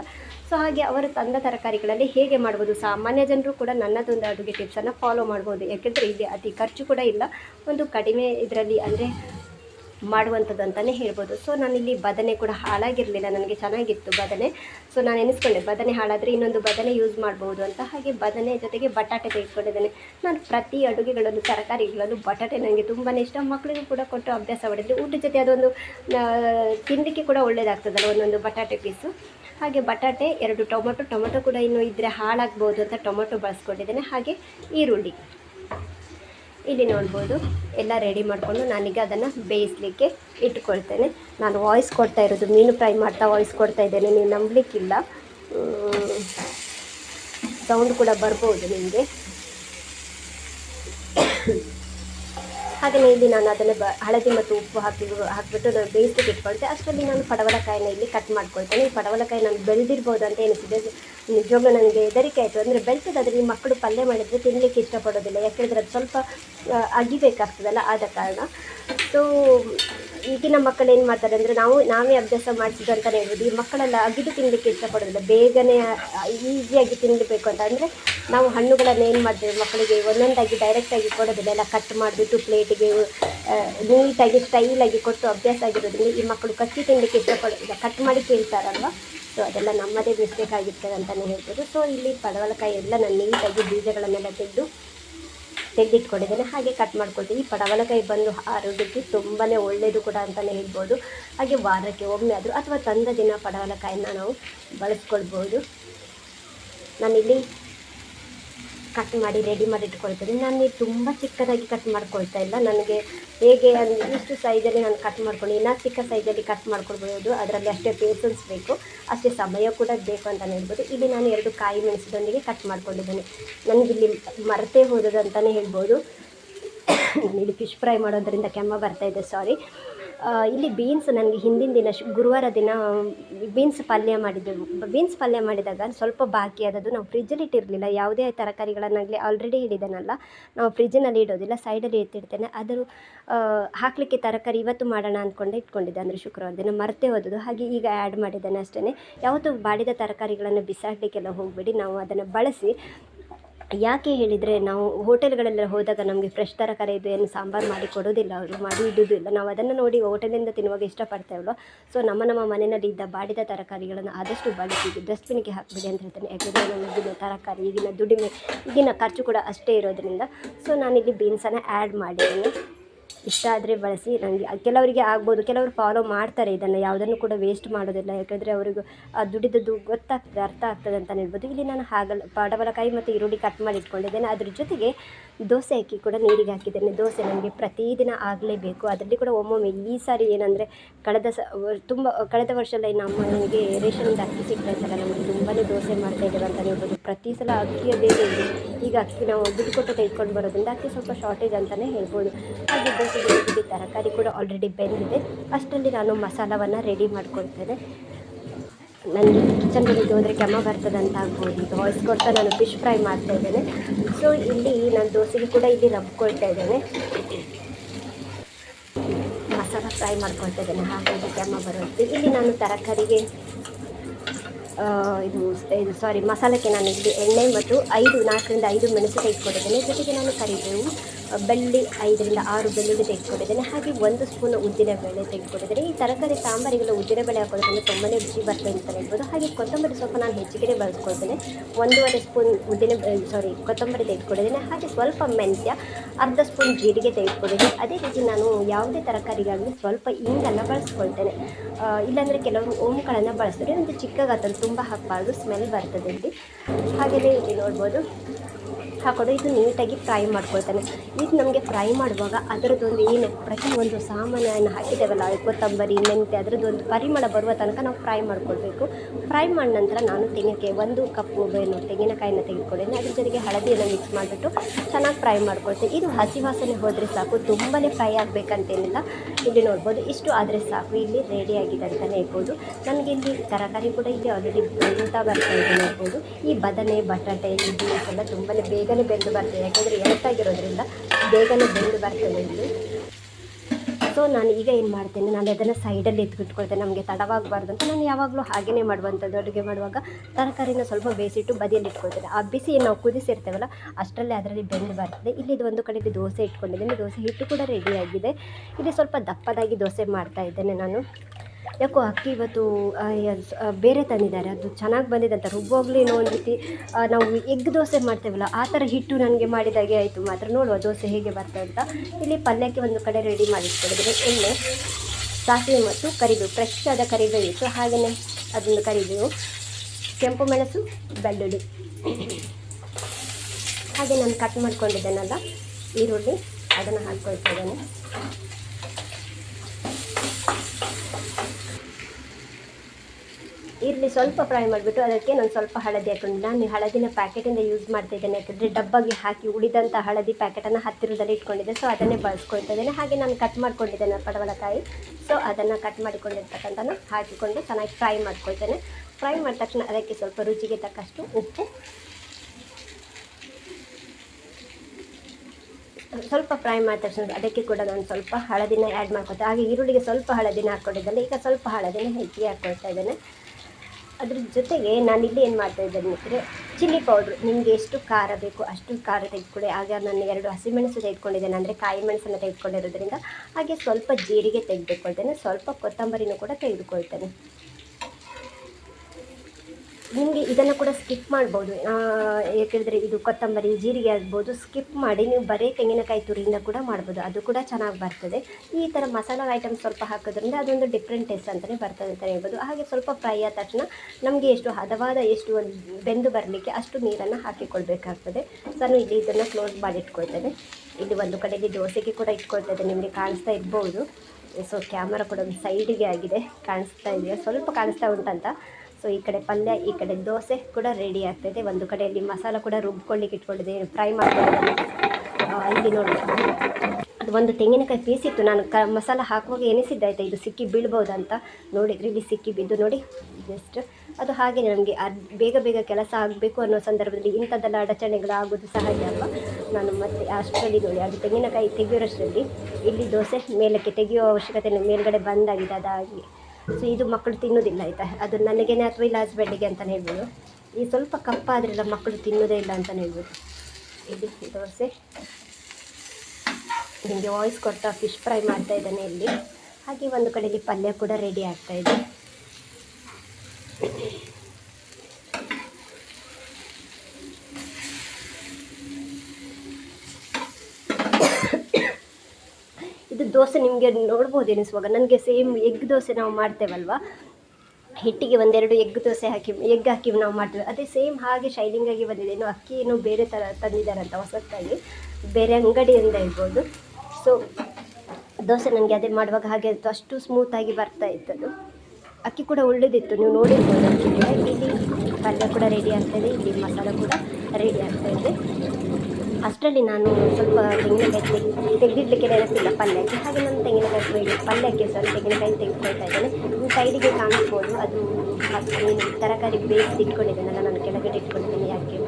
ಸೊ ಹಾಗೆ ಅವರು ತಂದ ತರಕಾರಿಗಳಲ್ಲಿ ಹೇಗೆ ಮಾಡ್ಬೋದು? ಸಾಮಾನ್ಯ ಜನರು ಕೂಡ ನನ್ನದೊಂದು ಅಡುಗೆ ಟಿಪ್ಸನ್ನು ಫಾಲೋ ಮಾಡ್ಬೋದು. ಯಾಕೆಂದರೆ ಇಲ್ಲಿ ಅತಿ ಖರ್ಚು ಕೂಡ ಇಲ್ಲ. ಒಂದು ಕಡಿಮೆ ಇದರಲ್ಲಿ ಅಂದರೆ ಮಾಡುವಂಥದ್ದು ಅಂತಲೇ ಹೇಳ್ಬೋದು. ಸೊ ನಾನಿಲ್ಲಿ ಬದನೆ ಕೂಡ ಹಾಳಾಗಿರಲಿಲ್ಲ. ನನಗೆ ಚೆನ್ನಾಗಿತ್ತು ಬದನೆ. ಸೊ ನಾನು ಎನಿಸ್ಕೊಂಡೆ. ಬದನೆ ಹಾಳಾದರೆ ಇನ್ನೊಂದು ಬದನೆ ಯೂಸ್ ಮಾಡ್ಬೋದು ಅಂತ ಹಾಗೆ ಬದನೆ ಜೊತೆಗೆ ಬಟಾಟೆ ತೆಗೆದುಕೊಂಡಿದ್ದೇನೆ ನಾನು ಪ್ರತಿ ಅಡುಗೆಗಳಲ್ಲೂ, ತರಕಾರಿಗಳಲ್ಲೂ ಬಟಾಟೆ ನನಗೆ ತುಂಬಾ ಇಷ್ಟ. ಮಕ್ಕಳಿಗೂ ಕೂಡ ಕೊಟ್ಟು ಅಭ್ಯಾಸ ಮಾಡಿದರೆ ಊಟದ ಜೊತೆ ಅದೊಂದು ತಿನ್ನಲಿಕ್ಕೆ ಕೂಡ ಒಳ್ಳೆಯದಾಗ್ತದಲ್ಲ ಒಂದೊಂದು ಬಟಾಟೆ ಪೀಸು ಹಾಗೆ ಬಟಾಟೆ, ಎರಡು ಟೊಮೊಟೊ ಟೊಮೊಟೊ ಕೂಡ ಇನ್ನೂ ಇದ್ದರೆ ಹಾಳಾಗ್ಬೋದು ಅಂತ ಟೊಮೊಟೊ ಬಳಸ್ಕೊಂಡಿದ್ದೇನೆ. ಹಾಗೆ ಈರುಳ್ಳಿ. ಇಲ್ಲಿ ನೋಡ್ಬೋದು, ಎಲ್ಲ ರೆಡಿ ಮಾಡಿಕೊಂಡು ನಾನೀಗ ಅದನ್ನು ಬೇಯಿಸಲಿಕ್ಕೆ ಇಟ್ಕೊಳ್ತೇನೆ. ನಾನು ವಾಯ್ಸ್ ಕೊಡ್ತಾ ಇರೋದು, ಮೀನು ಫ್ರೈ ಮಾಡ್ತಾ ವಾಯ್ಸ್ ಕೊಡ್ತಾ ಇದ್ದೇನೆ, ನೀವು ನಂಬಲಿಕ್ಕಿಲ್ಲ. ಸೌಂಡ್ ಕೂಡ ಬರ್ಬೋದು ನಿಮಗೆ. ಹಾಗೆಯೇ ಇಲ್ಲಿ ನಾನು ಅದನ್ನು ಬ, ಹಳದಿ ಮತ್ತು ಉಪ್ಪು ಹಾಕಿ, ಹಾಕಿಬಿಟ್ಟು ನಾನು ಇಟ್ಕೊಳ್ತೆ. ಅಷ್ಟರಲ್ಲಿ ನಾನು ಪಡವಲಕಾಯಿನ ಇಲ್ಲಿ ಕಟ್ ಮಾಡ್ಕೊಳ್ತೇನೆ. ಈ ಪಡವಲಕಾಯಿ ನಾನು ಬೆಳೆದಿರ್ಬೋದು ಅಂತ ಎನಿಸಿದೆ ನಿಜವಾಗ್ಲೂ ನನಗೆ ಹೆದರಿಕೆ ಆಯಿತು. ಅಂದರೆ ಬೆಳೆಸೋದಾದ್ರೆ ಮಕ್ಕಳು ಪಲ್ಯ ಮಾಡಿದರೆ ತಿನ್ನಲಿಕ್ಕೆ ಇಷ್ಟಪಡೋದಿಲ್ಲ. ಯಾಕೆಂದರೆ ಅದು ಸ್ವಲ್ಪ ಅಗಿಬೇಕಾಗ್ತದಲ್ಲ ಆದ ಕಾರಣ. ಸೊ ಈಗಿನ ಮಕ್ಕಳು ಏನು ಮಾಡ್ತಾರೆ ಅಂದರೆ ನಾವು, ನಾವೇ ಅಭ್ಯಾಸ ಮಾಡಿಸಿದ್ದು ಅಂತಲೇ ಹೇಳ್ಬೋದು. ಈ ಮಕ್ಕಳೆಲ್ಲ ಅಗಿದು ತಿನ್ನಲಿಕ್ಕೆ ಇಷ್ಟಪಡೋದಿಲ್ಲ. ಬೇಗನೆ, ಈಸಿಯಾಗಿ ತಿನ್ನಬೇಕು ಅಂತ. ಅಂದರೆ ನಾವು ಹಣ್ಣುಗಳನ್ನು ಏನು ಮಾಡ್ತೇವೆ ಮಕ್ಕಳಿಗೆ? ಒಂದೊಂದಾಗಿ ಡೈರೆಕ್ಟಾಗಿ ಕೊಡೋದಿಲ್ಲ. ಎಲ್ಲ ಕಟ್ ಮಾಡಿಬಿಟ್ಟು ಪ್ಲೇಟಿಗೆ ನೀಟಾಗಿ ಸ್ಟೈಲಾಗಿ ಕೊಟ್ಟು ಅಭ್ಯಾಸ ಆಗಿರೋದ್ರಿಂದ ಈ ಮಕ್ಕಳು ಕಚ್ಚಿ ತಿನ್ನಲಿಕ್ಕೆ ಇಷ್ಟಪಡೋದಿಲ್ಲ. ಕಟ್ ಮಾಡಿ ಕೇಳ್ತಾರಲ್ವ? ಸೊ ಅದೆಲ್ಲ ನಮ್ಮದೇ ಮಿಸ್ಟೇಕ್ ಆಗಿರ್ತದೆ ಅಂತಲೇ ಹೇಳ್ಬೋದು. ಸೊ ಇಲ್ಲಿ ಪಡವಲಕಾಯಿ ಎಲ್ಲ ನಾನು ನೀಟಾಗಿ ಬೀಜಗಳನ್ನೆಲ್ಲ ತೆಗೆದು ತೆಗೆದಿಟ್ಕೊಂಡಿದ್ದೇನೆ. ಹಾಗೆ ಕಟ್ ಮಾಡ್ಕೊಳ್ತೀನಿ. ಈ ಪಡವಲಕಾಯಿ ಬಂದು ಆರೋಗ್ಯಕ್ಕೆ ತುಂಬಾ ಒಳ್ಳೆಯದು ಕೂಡ ಅಂತಲೇ ಹೇಳ್ಬೋದು. ಹಾಗೆ ವಾರಕ್ಕೆ ಒಮ್ಮೆ ಆದರೂ ಅಥವಾ ತಂದ ದಿನ ಪಡವಲಕಾಯಿನ ನಾವು ಬಳಸ್ಕೊಳ್ಬೋದು. ನಾನಿಲ್ಲಿ ಕಟ್ ಮಾಡಿ ರೆಡಿ ಮಾಡಿ ಇಟ್ಕೊಳ್ತೀನಿ. ನಾನು ತುಂಬ ಚಿಕ್ಕದಾಗಿ ಕಟ್ ಮಾಡ್ಕೊಳ್ತಾ ಇಲ್ಲ. ನನಗೆ ಹೇಗೆ ಅಂದರೆ ಇಷ್ಟು ಸೈಜಲ್ಲಿ ನಾನು ಕಟ್ ಮಾಡ್ಕೊಂಡು, ಇನ್ನೂ ಚಿಕ್ಕ ಸೈಜಲ್ಲಿ ಕಟ್ ಮಾಡ್ಕೊಳ್ಬೋದು ಅದರಲ್ಲಿ ಅಷ್ಟೇ ಪೇಷನ್ಸ್ ಬೇಕು. ಅಷ್ಟೇ ಸಮಯ ಕೂಡ ಬೇಕು ಅಂತ ಹೇಳ್ಬೋದು. ಇಲ್ಲಿ ನಾನು ಎರಡು ಕಾಯಿ ಮೆಣಸಿನೊಂದಿಗೆ ಕಟ್ ಮಾಡ್ಕೊಂಡಿದ್ದೇನೆ. ನನಗಿಲ್ಲಿ ಮರೆತೇ ಹೋದದ್ದು ಅಂತಲೇ ಹೇಳ್ಬೋದು. ಇಲ್ಲಿ ಫಿಶ್ ಫ್ರೈ ಮಾಡೋದ್ರಿಂದ ಕೆಮ್ಮ ಬರ್ತಾ ಇದೆ ಸಾರಿ ಇಲ್ಲಿ ಬೀನ್ಸ್ ನನಗೆ ಹಿಂದಿನ ದಿನ ಗುರುವಾರ ದಿನ ಬೀನ್ಸ್ ಪಲ್ಯ ಮಾಡಿದ್ದೆವು ಬೀನ್ಸ್ ಪಲ್ಯ ಮಾಡಿದಾಗ ಸ್ವಲ್ಪ ಬಾಕಿ ಆದದ್ದು ನಾವು ಫ್ರಿಜ್ಜಲ್ಲಿ ಇಟ್ಟಿರಲಿಲ್ಲ. ಯಾವುದೇ ತರಕಾರಿಗಳನ್ನಾಗಲಿ ಆಲ್ರೆಡಿ ಹೇಳಿದ್ದೇನಲ್ಲ ನಾವು ಫ್ರಿಜ್ಜಿನಲ್ಲಿ ಇಡೋದಿಲ್ಲ ಸೈಡಲ್ಲಿ ಎತ್ತಿಡ್ತೇನೆ ಆದರೂ ಹಾಕಲಿಕ್ಕೆ ತರಕಾರಿ ಇವತ್ತು ಮಾಡೋಣ ಅಂದ್ಕೊಂಡೆ ಇಟ್ಕೊಂಡಿದ್ದೆ. ಅಂದರೆ ಶುಕ್ರವಾರ ದಿನ ಮರೆತೆ ಹೋದದ್ದು. ಹಾಗೆ ಈಗ ಆ್ಯಡ್ ಮಾಡಿದ್ದೇನೆ ಅಷ್ಟೇ ಯಾವತ್ತೂ ಬಾಡಿದ ತರಕಾರಿಗಳನ್ನು ಬಿಸಾಡಲಿಕ್ಕೆಲ್ಲ ಹೋಗಬೇಡಿ. ನಾವು ಅದನ್ನು ಬಳಸಿ ಯಾಕೆ ಹೇಳಿದರೆ ನಾವು ಹೋಟೆಲ್ಗಳೆಲ್ಲ ಹೋದಾಗ ನಮಗೆ ಫ್ರೆಶ್ ತರಕಾರಿ ಇದು ಏನು ಸಾಂಬಾರು ಮಾಡಿ ಕೊಡೋದಿಲ್ಲ, ಅವರು ಮಾಡಿ ಇಡೋದಿಲ್ಲ ನಾವು ಅದನ್ನು ನೋಡಿ ಹೋಟೆಲಿಂದ ತಿನ್ನುವಾಗ ಇಷ್ಟಪಡ್ತೇವಲ್ಲ ಸೊ ನಮ್ಮ ನಮ್ಮ ಮನೆಯಲ್ಲಿ ಇದ್ದ ಬಾಡಿದ ತರಕಾರಿಗಳನ್ನು ಆದಷ್ಟು ಬಳಸಿ ಡಸ್ಟ್ಬಿನ್ಗೆ ಹಾಕಬೇಡಿ ಅಂತ ಹೇಳ್ತೇನೆ. ಯಾಕೆಂದರೆ ನಾನು ಈಗಿನ ತರಕಾರಿ, ಈಗಿನ ದುಡಿಮೆ, ಈಗಿನ ಖರ್ಚು ಕೂಡ ಅಷ್ಟೇ ಇರೋದರಿಂದ. ಸೊ ನಾನಿಲ್ಲಿ ಬೀನ್ಸನ್ನು ಆ್ಯಡ್ ಮಾಡಿದ್ದೀನಿ. ಇಷ್ಟ ಆದರೆ ಬಳಸಿ ನನಗೆ ಕೆಲವರಿಗೆ ಆಗ್ಬೋದು. ಕೆಲವರು ಫಾಲೋ ಮಾಡ್ತಾರೆ ಇದನ್ನು, ಯಾವುದನ್ನು ಕೂಡ ವೇಸ್ಟ್ ಮಾಡೋದಿಲ್ಲ. ಯಾಕಂದರೆ ಅವರಿಗೂ ದುಡಿದದ್ದು ಗೊತ್ತಾಗ್ತದೆ, ಅರ್ಥ ಆಗ್ತದೆ ಅಂತ ಹೇಳ್ಬೋದು. ಇಲ್ಲಿ ನಾನು ಹಾಗಲ್ಲ, ಪಡವಲಕಾಯಿ ಮತ್ತು ಈರುಳ್ಳಿ ಕಟ್ ಮಾಡಿ ಇಟ್ಕೊಂಡಿದ್ದೇನೆ. ಅದ್ರ ಜೊತೆಗೆ ದೋಸೆ ಅಕ್ಕಿ ಕೂಡ ನೀರಿಗೆ ಹಾಕಿದ್ದೇನೆ. ದೋಸೆ ನನಗೆ ಪ್ರತಿದಿನ ಆಗಲೇಬೇಕು. ಅದರಲ್ಲಿ ಕೂಡ ಒಮ್ಮೊಮ್ಮೆ ಈ ಸಾರಿ ಏನಂದರೆ ಕಳೆದ ಸ, ತುಂಬ, ಕಳೆದ ವರ್ಷ ನಮ್ಮ ನನಗೆ ರೇಷನಿಂದ ಅಕ್ಕಿ ಸಿಗ್ತಾ ಇತ್ತಲ್ಲ, ನಮಗೆ ತುಂಬಾ ದೋಸೆ ಮಾಡ್ತಾ ಇದ್ದೇವೆ ಅಂತ ಹೇಳ್ಬೋದು. ಪ್ರತಿ ಸಲ ಅಕ್ಕಿಯ ಬೇರೆ ಈಗ ಅಕ್ಕಿ ನಾವು ದುಡ್ಡು ಕೊಟ್ಟು ತೆಗೆದುಕೊಂಡು ಬರೋದ್ರಿಂದ ಅಕ್ಕಿ ಸ್ವಲ್ಪ ಶಾರ್ಟೇಜ್ ಅಂತಲೇ ಹೇಳ್ಬೋದು. ಹಾಗೆ ಇಲ್ಲಿ ತರಕಾರಿ ಕೂಡ ಆಲ್ರೆಡಿ ಬೆಂದಿದೆ. ಅಷ್ಟರಲ್ಲಿ ನಾನು ಮಸಾಲವನ್ನು ರೆಡಿ ಮಾಡ್ಕೊಳ್ತೇನೆ. ನನಗೆ ಕಿಚನ್ ರೂಮಿಗೆ ಹೋದರೆ ಕೆಮ್ಮ ಬರ್ತದೆ ಅಂತ ಆಗ್ಬೋದು ಇದು ವಾಯ್ಸ್ ಕೊಡ್ತಾ ನಾನು ಫಿಶ್ ಫ್ರೈ ಮಾಡ್ತಾ ಇದ್ದೇನೆ. ಸೊ ಇಲ್ಲಿ ನಾನು ದೋಸೆಗೆ ಕೂಡ ಇಲ್ಲಿ ರಬ್ಕೊಳ್ತಾ ಇದ್ದೇನೆ. ಮಸಾಲ ಫ್ರೈ ಮಾಡ್ಕೊಳ್ತಾ ಇದ್ದೇನೆ. ಹಾಗಾಗಿ ಕೆಮ್ಮ ಬರುತ್ತೆ. ಇಲ್ಲಿ ನಾನು ತರಕಾರಿಗೆ ಇದು ಇದು ಸಾರಿ ಮಸಾಲಕ್ಕೆ ನಾನು ಇಲ್ಲಿ ಎಣ್ಣೆ ಮತ್ತು ಐದು, ನಾಲ್ಕರಿಂದ ಐದು ಮೆಣಸು ತೆಗೆದುಕೊಂಡಿದ್ದೇನೆ ಜೊತೆಗೆ ನಾನು ಕರಿಬೇವು ಬೆಳ್ಳಿ ಐದರಿಂದ ಆರು ಬೆಳ್ಳುಳ್ಳಿ ತೆಗೆದುಕೊಂಡಿದ್ದೇನೆ. ಹಾಗೆ ಒಂದು ಸ್ಪೂನ್ ಉದ್ದಿನಬೇಳೆ ತೆಗೆದುಕೊಂಡಿದ್ದೇನೆ. ಈ ತರಕಾರಿ ಸಾಂಬಾರಿಗೆಲ್ಲ ಉದ್ದಿನಬೇಳೆ ಹಾಕೋದ್ರಿಂದ ತುಂಬಾ ರುಚಿ ಬರ್ತದೆ ಅಂತ ಹೇಳ್ಬೋದು. ಹಾಗೆ ಕೊತ್ತಂಬರಿ ಸ್ವಲ್ಪ ನಾನು ಹೆಚ್ಚಿಗೆ ಬಳಸ್ಕೊಳ್ತೇನೆ. ಒಂದೂವರೆ ಸ್ಪೂನ್ ಉದ್ದಿನ ಸಾರಿ ಕೊತ್ತಂಬರಿ ತೆಗೆದುಕೊಂಡಿದ್ದೇನೆ. ಹಾಗೆ ಸ್ವಲ್ಪ ಮೆಂತ್ಯ, ಅರ್ಧ ಸ್ಪೂನ್ ಜೀರಿಗೆ ತೆಗೆದುಕೊಂಡಿದ್ದೇನೆ. ಅದೇ ರೀತಿ ನಾನು ಯಾವುದೇ ತರಕಾರಿಗಾಗಲಿ ಸ್ವಲ್ಪ ಇಂಗನ್ನು ಬಳಸ್ಕೊಳ್ತೇನೆ. ಇಲ್ಲಾಂದರೆ ಕೆಲವರು ಓಮ್ಗಳನ್ನು ಬಳಸ್ತಾರೆ. ಒಂದು ಚಿಕ್ಕ ಗಾತ್ರ ತುಂಬ ಹಾಕಬಾರ್ದು. ಸ್ಮೆಲ್ ಬರ್ತದೆ ಇಲ್ಲಿ ಹಾಗೆಯೇ ಇಲ್ಲಿ ನೋಡ್ಬೋದು. ಹಾಕೊಂಡು ಇದು ನೀಟಾಗಿ ಫ್ರೈ ಮಾಡ್ಕೊಳ್ತಾನೆ. ಇದು ನಮಗೆ ಫ್ರೈ ಮಾಡುವಾಗ ಅದರದ್ದೊಂದು ಏನು, ಪ್ರತಿಯೊಂದು ಸಾಮಾನ್ಯವನ್ನು ಹಾಕಿದ್ದೇವಲ್ಲ, ಕೊತ್ತಂಬರಿ, ಮೆಂತ್ಯ, ಅದರದ್ದೊಂದು ಪರಿಮಳ ಬರುವ ತನಕ ನಾವು ಫ್ರೈ ಮಾಡ್ಕೊಳ್ಬೇಕು. ಫ್ರೈ ಮಾಡಿದ ನಂತರ ನಾನು ತೆಂಗಿನಕಾಯಿ ಒಂದು ಕಪ್ಪು ಏನು ತೆಂಗಿನಕಾಯಿನ ತೆಗೆದುಕೊಂಡಿದ್ದೀನಿ ಅದ್ರ ಜೊತೆಗೆ ಹಳದಿಯನ್ನು ಮಿಕ್ಸ್ ಮಾಡಿಬಿಟ್ಟು ಚೆನ್ನಾಗಿ ಫ್ರೈ ಮಾಡ್ಕೊಳ್ತೀನಿ. ಇದು ಹಸಿ ವಾಸನೆ ಹೋದರೆ ಸಾಕು, ತುಂಬನೇ ಫ್ರೈ ಆಗಬೇಕಂತೇನಿಲ್ಲ. ಇಲ್ಲಿ ನೋಡ್ಬೋದು. ಇಷ್ಟು ಆದರೆ ಸಾಕು. ಇಲ್ಲಿ ರೆಡಿ ಆಗಿದೆ ಅಂತಲೇ ಹೇಳ್ಬೋದು. ಇಲ್ಲಿ ತರಕಾರಿ ಕೂಡ ಇಲ್ಲಿ ಆಲ್ರೆಡಿ ಬೆಂತ ಬರ್ತಾ ಇದೆ ನೋಡ್ಬೋದು ಈ ಬದನೆ, ಬಟಾಟೆ ಬೀನ್ಸ್ ಎಲ್ಲ ತುಂಬಾ ಬೇಗನೆ ಬೆಂದು ಬರ್ತದೆ. ಯಾಕಂದರೆ ಎಳತ್ತಾಗಿರೋದ್ರಿಂದ ಬೇಗನೆ ಬೆಂದು ಬರ್ತದೆ ಇಲ್ಲಿ. ಸೊ ನಾನು ಈಗ ಏನು ಮಾಡ್ತೇನೆ, ನಾನು ಅದನ್ನು ಸೈಡಲ್ಲಿ ಎತ್ಬಿಟ್ಕೊಳ್ತೇನೆ, ನಮಗೆ ತಡವಾಗಬಾರ್ದು ಅಂತ ನಾನು ಯಾವಾಗಲೂ ಹಾಗೆಯೇ ಮಾಡುವಂಥದ್ದು. ಅಡುಗೆ ಮಾಡುವಾಗ ತರಕಾರಿನ ಸ್ವಲ್ಪ ಬೇಯಿಸಿಟ್ಟು ಬದಿಯಲ್ಲಿ ಇಟ್ಕೊಳ್ತೇನೆ. ಆ ಬಿಸಿ ನಾವು ಕುದಿಸಿರ್ತೇವಲ್ಲ, ಅಷ್ಟರಲ್ಲೇ ಅದರಲ್ಲಿ ಬೆಂದು ಬರ್ತದೆ. ಇಲ್ಲಿ ಇದು ಒಂದು ಕಡೆಗೆ ದೋಸೆ ಇಟ್ಕೊಂಡಿದ್ದೇನೆ. ದೋಸೆ ಹಿಟ್ಟು ಕೂಡ ರೆಡಿಯಾಗಿದೆ ಇಲ್ಲಿ ಸ್ವಲ್ಪ ದಪ್ಪದಾಗಿ ದೋಸೆ ಮಾಡ್ತಾ ಇದ್ದೇನೆ ನಾನು. ಯಾಕೋ ಅಕ್ಕಿ ಇವತ್ತು ಬೇರೆ ತಂದಿದ್ದಾರೆ. ಅದು ಚೆನ್ನಾಗಿ ಬಂದಿದೆ ಅಂತ ರುಬ್ಬೋಗ್ಲಿ ಏನೋ ಒಂದು ರೀತಿ ನಾವು ಎಗ್ ದೋಸೆ ಮಾಡ್ತೇವಲ್ಲ, ಆ ಥರ ಹಿಟ್ಟು ನನಗೆ ಮಾಡಿದಾಗೆ ಆಯಿತು. ಮಾತ್ರ ನೋಡುವ ದೋಸೆ ಹೇಗೆ ಬರ್ತದೆ ಅಂತ. ಇಲ್ಲಿ ಪಲ್ಯಕ್ಕೆ ಒಂದು ಕಡೆ ರೆಡಿ ಮಾಡಿಟ್ಕೊಂಡಿದ್ದೀನಿ ಎಣ್ಣೆ, ಸಾಸಿವೆ ಮತ್ತು ಕರಿಬೇವು. ಫ್ರೆಶ್ ಆದ ಕರಿಬೇವು ಇತ್ತು. ಹಾಗೆಯೇ ಅದೊಂದು ಕರಿಬೇವು, ಕೆಂಪು ಮೆಣಸು, ಬೆಳ್ಳುಳ್ಳಿ. ಹಾಗೆ ನಾನು ಕಟ್ ಮಾಡ್ಕೊಂಡಿದ್ದೇನಲ್ಲ, ಈರುಳ್ಳಿ, ಅದನ್ನು ಹಾಕ್ಕೊಳ್ತಾ ಈರುಳ್ಳಿ ಸ್ವಲ್ಪ ಫ್ರೈ ಮಾಡಿಬಿಟ್ಟು ಅದಕ್ಕೆ ನಾನು ಸ್ವಲ್ಪ ಹಳದಿ ಹಾಕೊಂಡು ನಾನು ಹಳದಿನ ಪ್ಯಾಕೆಟಿಂದ ಯೂಸ್ ಮಾಡ್ತಾ ಇದ್ದೇನೆ. ಯಾಕಂದರೆ ಡಬ್ಬಗೆ ಹಾಕಿ ಉಳಿದಂಥ ಹಳದಿ ಪ್ಯಾಕೆಟನ್ನು ಹತ್ತಿರದಲ್ಲಿ ಇಟ್ಕೊಂಡಿದ್ದೆ. ಸೊ ಅದನ್ನೇ ಬಳಸ್ಕೊಳ್ತಾ ಇದ್ದೇನೆ. ಹಾಗೆ ನಾನು ಕಟ್ ಮಾಡ್ಕೊಂಡಿದ್ದೇನೆ ಪಡವಲಕಾಯಿ. ಸೊ ಅದನ್ನು ಕಟ್ ಮಾಡಿಕೊಂಡಿರ್ತಕ್ಕಂಥ ಹಾಕಿಕೊಂಡು ಚೆನ್ನಾಗಿ ಫ್ರೈ ಮಾಡ್ಕೊಳ್ತೇನೆ. ಫ್ರೈ ಮಾಡಿದ ತಕ್ಷಣ ಅದಕ್ಕೆ ಸ್ವಲ್ಪ ರುಚಿಗೆ ತಕ್ಕಷ್ಟು ಉಪ್ಪು. ಸ್ವಲ್ಪ ಫ್ರೈ ಮಾಡಿದ ತಕ್ಷಣ ಅದಕ್ಕೆ ಕೂಡ ನಾನು ಸ್ವಲ್ಪ ಹಳದಿನ ಆ್ಯಡ್ ಮಾಡ್ಕೊಳ್ತೇನೆ ಹಾಗೆ ಈರುಳ್ಳಿಗೆ ಸ್ವಲ್ಪ ಹಳದಿನ ಹಾಕ್ಕೊಂಡಿದ್ದಲ್ಲ ಈಗ ಸ್ವಲ್ಪ ಹಳದಿನ ಹೆಚ್ಚಿಗೆ ಹಾಕ್ಕೊಳ್ತಾ ಇದ್ದೇನೆ. ಅದ್ರ ಜೊತೆಗೆ ನಾನು ಇಲ್ಲಿ ಏನು ಮಾಡ್ತಾ ಇದ್ದೇನೆ ಅಂದರೆ ಚಿಲ್ಲಿ ಪೌಡ್ರು ನಿಮಗೆ ಎಷ್ಟು ಖಾರ ಬೇಕು ಅಷ್ಟು ಖಾರ ತೆಗೆದುಕೊಳ್ಳಿ. ಆಗ ನಾನು ಎರಡು ಹಸಿಮೆಣಸು ತೆಗೆದುಕೊಂಡಿದ್ದೇನೆ. ಅಂದರೆ ಕಾಯಿ ಮೆಣಸನ್ನು ತೆಗೆದುಕೊಂಡಿರೋದ್ರಿಂದ ಹಾಗೆ ಸ್ವಲ್ಪ ಜೀರಿಗೆ ತೆಗೆದುಕೊಳ್ತೇನೆ. ಸ್ವಲ್ಪ ಕೊತ್ತಂಬರಿನೂ ಕೂಡ ತೆಗೆದುಕೊಳ್ತೇನೆ. ನಿಮಗೆ ಇದನ್ನು ಕೂಡ ಸ್ಕಿಪ್ ಮಾಡ್ಬೋದು. ಏಕೆಂದರೆ ಇದು ಕೊತ್ತಂಬರಿ, ಜೀರಿಗೆ ಆಗ್ಬೋದು. ಸ್ಕಿಪ್ ಮಾಡಿ ನೀವು ಬರೀ ತೆಂಗಿನಕಾಯಿ ತುರಿಯಿಂದ ಕೂಡ ಮಾಡ್ಬೋದು. ಅದು ಕೂಡ ಚೆನ್ನಾಗಿ ಬರ್ತದೆ. ಈ ಥರ ಮಸಾಲ ಐಟಮ್ ಸ್ವಲ್ಪ ಹಾಕೋದ್ರಿಂದ ಅದೊಂದು ಡಿಫ್ರೆಂಟ್ ಟೇಸ್ಟ್ ಅಂತಲೇ ಬರ್ತದೆ ಅಂತ ಹೇಳ್ಬೋದು. ಹಾಗೆ ಸ್ವಲ್ಪ ಫ್ರೈ ಆದ ತಕ್ಷಣ ನಮಗೆ ಎಷ್ಟು ಹದವಾದ ಎಷ್ಟು ಒಂದು ಬೆಂದು ಬರಲಿಕ್ಕೆ ಅಷ್ಟು ನೀರನ್ನು ಹಾಕಿಕೊಳ್ಬೇಕಾಗ್ತದೆ. ನಾನು ಇಲ್ಲಿ ಇದನ್ನು ಕ್ಲೋಸ್ ಮಾಡಿ ಇಟ್ಕೊಳ್ತೇನೆ. ಇಲ್ಲಿ ಒಂದು ಕಡೆಗೆ ದೋಸೆಗೆ ಕೂಡ ಇಟ್ಕೊಳ್ತದೆ ನಿಮಗೆ ಕಾಣಿಸ್ತಾ ಇರ್ಬೋದು. ಸೊ ಕ್ಯಾಮರಾ ಕೂಡ ಒಂದು ಸೈಡಿಗೆ ಆಗಿದೆ. ಕಾಣಿಸ್ತಾ ಇದೆಯಾ? ಸ್ವಲ್ಪ ಕಾಣಿಸ್ತಾ ಉಂಟಂತ. ಸೊ ಈ ಕಡೆ ಪಲ್ಯ, ಈ ಕಡೆ ದೋಸೆ ಕೂಡ ರೆಡಿ ಆಗ್ತದೆ. ಒಂದು ಕಡೆಯಲ್ಲಿ ಮಸಾಲ ಕೂಡ ರುಬ್ಕೊಳ್ಳಿಕ್ಕೆ ಇಟ್ಕೊಂಡಿದೆ ಫ್ರೈ ಮಾಡ್ಕೊಂಡಿದ್ದೆ ಇಲ್ಲಿ ನೋಡಿ. ಅದು ಒಂದು ತೆಂಗಿನಕಾಯಿ ಪೀಸ್ ಇತ್ತು ನಾನು ಕ, ಮಸಾಲ ಹಾಕುವಾಗ ಎನಿಸಿದ್ದಾಯ್ತು ಇದು ಸಿಕ್ಕಿ ಬೀಳ್ಬೋದಂತ ನೋಡಿದ್ರಿ ಇಲ್ಲಿ ಸಿಕ್ಕಿ ಬಿದ್ದು ನೋಡಿ. ಜಸ್ಟ್ ಅದು ಹಾಗೆ ನಮಗೆ ಬೇಗ ಬೇಗ ಕೆಲಸ ಆಗಬೇಕು ಅನ್ನೋ ಸಂದರ್ಭದಲ್ಲಿ ಇಂಥದ್ದೆಲ್ಲ ಅಡಚಣೆಗಳು ಆಗೋದು ಸಹಜ ಅಲ್ವ? ನಾನು ಮತ್ತೆ ಅಷ್ಟರಲ್ಲಿ ನೋಡಿ. ಅದು ತೆಂಗಿನಕಾಯಿ ತೆಗೆಯೋರಷ್ಟರಲ್ಲಿ ಇಲ್ಲಿ ದೋಸೆ ಮೇಲಕ್ಕೆ ತೆಗೆಯುವ ಅವಶ್ಯಕತೆ. ಮೇಲ್ಗಡೆ ಬಂದಾಗಿದೆ. ಅದಾಗಿ ಸೊ ಇದು ಮಕ್ಕಳು ತಿನ್ನೋದಿಲ್ಲ ಆಯಿತಾ? ಅದು ನನಗೇನೆ ಅಥವಾ ಇಲ್ಲ ಹಸ್ಬೆಂಡಿಗೆ ಅಂತಲೇ ಹೇಳ್ಬೋದು. ಈ ಸ್ವಲ್ಪ ಕಪ್ಪಾದ್ರೆಲ್ಲ ಮಕ್ಕಳು ತಿನ್ನೋದೇ ಇಲ್ಲ ಅಂತಲೇ ಹೇಳ್ಬೋದು. ಇಲ್ಲಿ ದೋಸೆ ನಿಮಗೆ ವಾಯ್ಸ್ ಕೊಡ್ತಾ ಫಿಶ್ ಫ್ರೈ ಮಾಡ್ತಾ ಇದ್ದಾನೆ ಇಲ್ಲಿ. ಹಾಗೆ ಒಂದು ಕಡೆಯಲ್ಲಿ ಪಲ್ಯ ಕೂಡ ರೆಡಿ ಆಗ್ತಾ ದೋಸೆ ನಿಮಗೆ ನೋಡ್ಬೋದು ಎನಿಸುವಾಗ ನನಗೆ ಸೇಮ್ ಎಗ್ ದೋಸೆ ನಾವು ಮಾಡ್ತೇವಲ್ವ? ಹಿಟ್ಟಿಗೆ ಒಂದೆರಡು ಎಗ್ ದೋಸೆ ಹಾಕಿ ಎಗ್ ಹಾಕಿ ನಾವು ಮಾಡ್ತೇವೆ. ಅದೇ ಸೇಮ್ ಹಾಗೆ ಶೈಲಿಂಗಾಗಿ ಬಂದಿದೆ. ಇನ್ನು ಅಕ್ಕಿ ಏನು ಬೇರೆ ಥರ ತಂದಿದ್ದಾರಂತ ಹೊಸತ್ತಾಗಿ ಬೇರೆ ಅಂಗಡಿಯಿಂದ ಇರ್ಬೋದು ಸೊ ದೋಸೆ ನನಗೆ ಅದೇ ಮಾಡುವಾಗ ಹಾಗೆ ಇತ್ತು ಅಷ್ಟು ಸ್ಮೂತಾಗಿ ಬರ್ತಾ ಇತ್ತದು ಅಕ್ಕಿ ಕೂಡ ಒಳ್ಳೆದಿತ್ತು. ನೀವು ನೋಡಿರ್ಬೋದು ಅಕ್ಕಿ ಇಲ್ಲಿ ಪಲ್ಯ ಕೂಡ ರೆಡಿ ಆಗ್ತಾಯಿದೆ ಇಲ್ಲಿ ಮಸಾಲ ಕೂಡ ರೆಡಿ ಆಗ್ತಾಯಿದೆ ಅಷ್ಟರಲ್ಲಿ ನಾನು ಸ್ವಲ್ಪ ತೆಂಗಿನಕಾಯಿ ತೆಗಿ, ತೆಗೆದಿಡ್ಲಿಕ್ಕೆ ನೆನಪಿಲ್ಲ ಪಲ್ಯಕ್ಕೆ ಹಾಗೆ ನಾನು ತೆಂಗಿನಕಾಯಿ ಬೇಡಿ. ಪಲ್ಯಕ್ಕೆ ಸ್ವಲ್ಪ ತೆಂಗಿನಕಾಯಿ ತೆಗೆದುಕೊಳ್ತಾ ಇದ್ದೇನೆ. ಸೈಡಿಗೆ ಕಾಣಿಸ್ಬೋದು. ಅದು ಏನು ತರಕಾರಿ ಬೇಯಿಸಿ ಇಟ್ಕೊಂಡಿದ್ದೇನಲ್ಲ, ನಾನು ಕೆಳಗಡೆ ಇಟ್ಕೊಂಡಿದ್ದೇನೆ ಯಾಕೆ?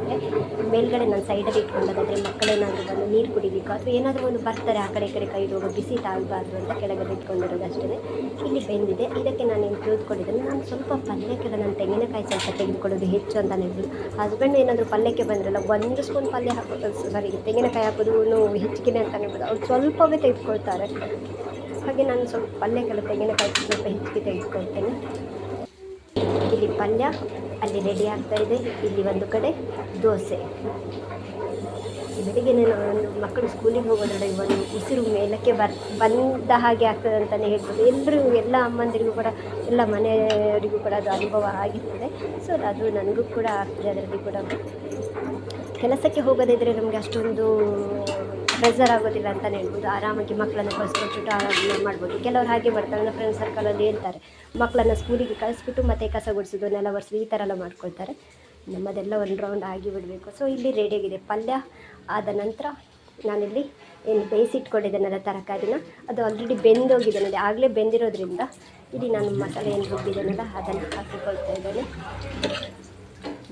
ಮೇಲ್ಗಡೆ ನಾನು ಸೈಡಲ್ಲಿ ಇಟ್ಕೊಂಡಾಗಾದರೆ ಮಕ್ಕಳೇನಾದರೂ ಬಂದು ನೀರು ಕುಡಿಬೇಕು. ಅಥವಾ ಏನಾದರೂ ಒಂದು ಬರ್ತಾರೆ ಆ ಕಡೆ ಕಡೆ ಕೈ ಹೋಗೋ ಬಿಸಿ ತಾಗಬಾರ್ದು ಅಂತ ಕೆಳಗಡೆ ಇಟ್ಕೊಂಡಿರೋದು ಅಷ್ಟೇ ಇಲ್ಲಿ ಬೆಂದಿದೆ. ಇದಕ್ಕೆ ನಾನು ಏನು ತಿಳಿದುಕೊಂಡಿದ್ದೇನೆ ನಾನು ಸ್ವಲ್ಪ ಪಲ್ಯಕ್ಕೆಲ್ಲ ನಾನು ತೆಂಗಿನಕಾಯಿ ಸ್ವಲ್ಪ ತೆಗೆದುಕೊಳ್ಳೋದು ಹೆಚ್ಚು ಅಂತ ಹೇಳ್ಬೋದು ಹಸ್ಬೆಂಡ್ ಏನಾದರೂ ಪಲ್ಯಕ್ಕೆ ಬಂದ್ರಲ್ಲ, ಒಂದು ಸ್ಪೂನ್ ಪಲ್ಯ ಹಾಕೋದು ಸಾರಿ ತೆಂಗಿನಕಾಯಿ ಹಾಕೋದು ಹೆಚ್ಚಿಗೆ ಅಂತ ಹೇಳ್ಬೋದು ಅವ್ರು ಸ್ವಲ್ಪವೇ ತೆಗೆದುಕೊಳ್ತಾರೆ. ಹಾಗೆ ನಾನು ಸ್ವಲ್ಪ ಪಲ್ಯಕ್ಕೆಲ್ಲ ತೆಂಗಿನಕಾಯಿ ಸ್ವಲ್ಪ ಹೆಚ್ಚಿಗೆ ತೆಗೆದುಕೊಳ್ತೇನೆ. ಇಲ್ಲಿ ಪಲ್ಯ ಅಲ್ಲಿ ರೆಡಿ ಆಗ್ತಾ ಇದೆ. ಇಲ್ಲಿ ಒಂದು ಕಡೆ ದೋಸೆ. ಬೆಳಿಗ್ಗೆ ನಾನು ಮಕ್ಕಳು ಸ್ಕೂಲಿಗೆ ಹೋಗೋದ್ರೊಳಗೆ ಒಂದು ಉಸಿರು ಮೇಲಕ್ಕೆ ಬರ್, ಬಂದ ಹಾಗೆ ಆಗ್ತದೆ ಅಂತಲೇ ಹೇಳ್ಬೋದು. ಎಲ್ಲರೂ ಎಲ್ಲ ಅಮ್ಮಂದಿರಿಗೂ ಕೂಡ, ಎಲ್ಲ ಮನೆಯವರಿಗೂ ಕೂಡ ಅದು ಅನುಭವ ಆಗಿರ್ತದೆ. ಸೊ ಅದು ನನಗೂ ಕೂಡ ಆಗ್ತದೆ, ಅದರಲ್ಲಿ ಕೂಡ. ಕೆಲಸಕ್ಕೆ ಹೋಗೋದಿದ್ರೆ ನಮಗೆ ಅಷ್ಟೊಂದು ಪ್ರೆಸರ್ ಆಗೋದಿಲ್ಲ ಅಂತಲೇ ಹೇಳ್ಬೋದು. ಆರಾಮಾಗಿ ಮಕ್ಕಳನ್ನು ಕಳಿಸ್ಕೊಟ್ಬಿಟ್ಟು ಆರಾಮಾಗಿ ಮಾಡ್ಬೋದು. ಕೆಲವರು ಹಾಗೆ ಮಾಡ್ತಾರೆ. ನನ್ನ ಫ್ರೆಂಡ್ ಸರ್ಕಲಲ್ಲಿ ಹೇಳ್ತಾರೆ. ಮಕ್ಕಳನ್ನು ಸ್ಕೂಲಿಗೆ ಕಳಿಸ್ಬಿಟ್ಟು ಮತ್ತೆ ಕಸ ಗುಡಿಸೋದು, ನೆಲ ಒರೆಸೋದು ಈ ಥರ ಎಲ್ಲ ಮಾಡ್ಕೊಳ್ತಾರೆ. ನಮ್ಮದೆಲ್ಲ ಒಂದು ರೌಂಡ್ ಆಗಿ ಬಿಡಬೇಕು ಸೊ ಇಲ್ಲಿ ರೆಡಿಯಾಗಿದೆ ಪಲ್ಯ ಆದ ನಂತರ ನಾನಿಲ್ಲಿ ಏನು ಬೇಯಿಸಿಟ್ಕೊಂಡಿದ್ದೇನಲ್ಲ ತರಕಾರಿನ. ಅದು ಆಲ್ರೆಡಿ ಬೆಂದೋಗಿದೆ ನೋಡಿ. ಆಗಲೇ ಬೆಂದಿರೋದ್ರಿಂದ ಇಲ್ಲಿ ನಾನು ಮಸಾಲೆ ಏನು ರುಬ್ಬಿದ್ದೇನಲ್ಲ, ಅದನ್ನು ಹಾಕಿಕೊಳ್ತಾ ಇದ್ದೇನೆ.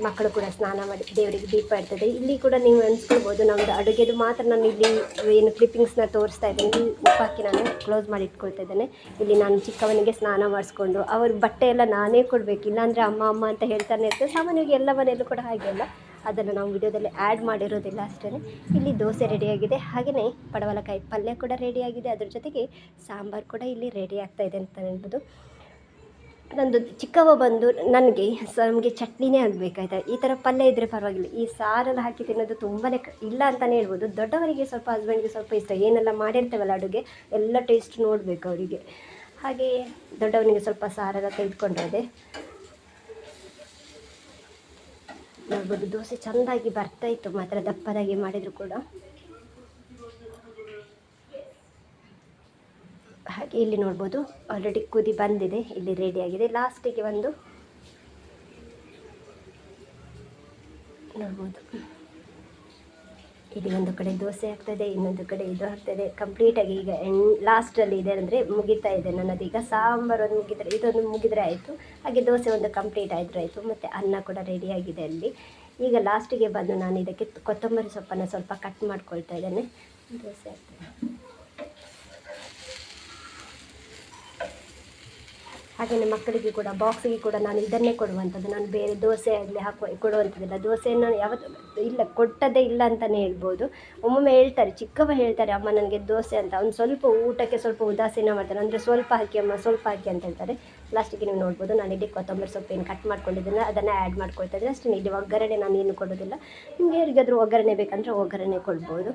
ಮಕ್ಕಳು ಕೂಡ ಸ್ನಾನ ಮಾಡಿ ದೇವರಿಗೆ ದೀಪ ಇರ್ತದೆ ಇಲ್ಲಿ ಕೂಡ ನೀವು ಅನ್ಸ್ಕೊಳ್ಬೋದು ನಮ್ಮದು ಅಡುಗೆದು ಮಾತ್ರ ನಾನು ಇಲ್ಲಿ ಏನು ಕ್ಲಿಪ್ಪಿಂಗ್ಸ್ನ ತೋರಿಸ್ತಾ ಇದ್ದೇನೆ. ಇಲ್ಲಿ ಉಪ್ಪಾಕಿ ನಾನು ಕ್ಲೋಸ್ ಮಾಡಿ ಇಟ್ಕೊಳ್ತಾ ಇದ್ದೇನೆ. ಇಲ್ಲಿ ನಾನು ಚಿಕ್ಕವನಿಗೆ ಸ್ನಾನ ಮಾಡಿಸ್ಕೊಂಡು, ಅವ್ರ ಬಟ್ಟೆ ಎಲ್ಲ ನಾನೇ ಕೊಡಬೇಕು. ಇಲ್ಲಾಂದರೆ ಅಮ್ಮ ಅಮ್ಮ ಅಂತ ಹೇಳ್ತಾನೆ ಇರ್ತದೆ ಸಾಮಾನ್ಯವಾಗಿ ಎಲ್ಲ ಮನೆಯಲ್ಲೂ ಕೂಡ ಹಾಗೆ ಅಲ್ಲ. ಅದನ್ನು ನಾವು ವಿಡಿಯೋದಲ್ಲಿ ಆ್ಯಡ್ ಮಾಡಿರೋದಿಲ್ಲ ಅಷ್ಟೇ ಇಲ್ಲಿ ದೋಸೆ ರೆಡಿಯಾಗಿದೆ ಹಾಗೆಯೇ ಪಡವಲಕಾಯಿ ಪಲ್ಯ ಕೂಡ ರೆಡಿಯಾಗಿದೆ ಅದ್ರ ಜೊತೆಗೆ ಸಾಂಬಾರು ಕೂಡ ಇಲ್ಲಿ ರೆಡಿ ಆಗ್ತಾಯಿದೆ ಅಂತ ಹೇಳ್ಬೋದು. ನಂದು ಚಿಕ್ಕವ ಬಂದು ನನಗೆ ಸ ನಮಗೆ ಚಟ್ನಿನೇ ಆಗಬೇಕಾಯ್ತು? ಈ ಥರ ಪಲ್ಯ ಇದ್ದರೆ ಪರವಾಗಿಲ್ಲ. ಈ ಸಾರೆಲ್ಲ ಹಾಕಿ ತಿನ್ನೋದು ತುಂಬಾ ಇಲ್ಲ ಅಂತಲೇ ಹೇಳ್ಬೋದು. ದೊಡ್ಡವರಿಗೆ ಸ್ವಲ್ಪ ಹಸ್ಬೆಂಡ್ಗೆ ಸ್ವಲ್ಪ ಇಷ್ಟ. ಏನೆಲ್ಲ ಮಾಡಿರ್ತೇವಲ್ಲ ಅಡುಗೆ, ಎಲ್ಲ ಟೇಸ್ಟ್ ನೋಡಬೇಕು ಅವರಿಗೆ. ಹಾಗೆ ದೊಡ್ಡವನಿಗೆ ಸ್ವಲ್ಪ ಸಾರೆಲ್ಲ ತೆಗೆದುಕೊಂಡೋದೆ. ನೋಡ್ಬೋದು, ದೋಸೆ ಚೆಂದಾಗಿ ಬರ್ತಾಯಿತ್ತು ಮಾತ್ರ ದಪ್ಪದಾಗಿ ಮಾಡಿದರೂ ಕೂಡ. ಹಾಗೆ ಇಲ್ಲಿ ನೋಡ್ಬೋದು ಆಲ್ರೆಡಿ ಕುದಿ ಬಂದಿದೆ, ಇಲ್ಲಿ ರೆಡಿಯಾಗಿದೆ ಲಾಸ್ಟಿಗೆ ಒಂದು ನೋಡ್ಬೋದು. ಇಲ್ಲಿ ಒಂದು ಕಡೆ ದೋಸೆ ಆಗ್ತದೆ, ಇನ್ನೊಂದು ಕಡೆ ಇದು ಆಗ್ತದೆ. ಕಂಪ್ಲೀಟಾಗಿ ಈಗ ಎಂಡ್ ಲಾಸ್ಟಲ್ಲಿ ಇದೆ ಅಂದರೆ ಮುಗಿತಾ ಇದೆ ನನ್ನದು. ಈಗ ಸಾಂಬಾರು ಒಂದು ಮುಗಿದರೆ, ಇದೊಂದು ಮುಗಿದರೆ ಆಯಿತು. ಹಾಗೆ ದೋಸೆ ಒಂದು ಕಂಪ್ಲೀಟ್ ಆಯಿತು ಆಯಿತು. ಮತ್ತು ಅನ್ನ ಕೂಡ ರೆಡಿಯಾಗಿದೆ ಅಲ್ಲಿ. ಈಗ ಲಾಸ್ಟಿಗೆ ಬಂದು ನಾನು ಇದಕ್ಕೆ ಕೊತ್ತಂಬರಿ ಸೊಪ್ಪನ್ನು ಸ್ವಲ್ಪ ಕಟ್ ಮಾಡ್ಕೊಳ್ತಾ ಇದ್ದೇನೆ. ದೋಸೆ ಆಗ್ತದೆ. ಹಾಗೆಯೇ ಮಕ್ಕಳಿಗೆ ಕೂಡ ಬಾಕ್ಸಿಗೆ ಕೂಡ ನಾನು ಇದನ್ನೇ ಕೊಡುವಂಥದ್ದು. ನಾನು ಬೇರೆ ದೋಸೆ ಆಗಲಿ ಹಾಕುವ, ಕೊಡುವಂಥದ್ದಿಲ್ಲ. ದೋಸೆಯನ್ನು ಯಾವತ್ತು ಇಲ್ಲ ಕೊಟ್ಟದೇ ಇಲ್ಲ ಅಂತಲೇ ಹೇಳ್ಬೋದು. ಒಮ್ಮೊಮ್ಮೆ ಹೇಳ್ತಾರೆ, ಚಿಕ್ಕವ ಹೇಳ್ತಾರೆ, ಅಮ್ಮ, ನನಗೆ ದೋಸೆ ಅಂತ. ಒಂದು ಸ್ವಲ್ಪ ಊಟಕ್ಕೆ ಸ್ವಲ್ಪ ಉದಾಸೀನ ಮಾಡ್ತಾನೆ. ಅಂದರೆ ಸ್ವಲ್ಪ ಹಾಕಿ, ಅಮ್ಮ, ಸ್ವಲ್ಪ ಹಾಕಿ ಅಂತ ಹೇಳ್ತಾರೆ. ಲಾಸ್ಟಿಗೆ ನೀವು ನೋಡ್ಬೋದು, ನಾನು ಇಲ್ಲಿ ಕೊತ್ತಂಬರಿ ಸೊಪ್ಪೇನು ಕಟ್ ಮಾಡ್ಕೊಂಡಿದ್ದೀನಿ. ಅದನ್ನು ಆ್ಯಡ್ ಮಾಡ್ಕೊಳ್ತಾ ಇದ್ದೀನಿ. ಅಷ್ಟೇ ಇಲ್ಲಿ ಒಗ್ಗರಣೆ ನಾನು ಏನು ಕೊಡೋದಿಲ್ಲ ನಿಮ್ಗೆ ಯಾರಿಗಾದರೂ ಒಗ್ಗರಣೆ ಬೇಕಂದರೆ ಒಗ್ಗರಣೆ ಕೊಡ್ಬೋದು.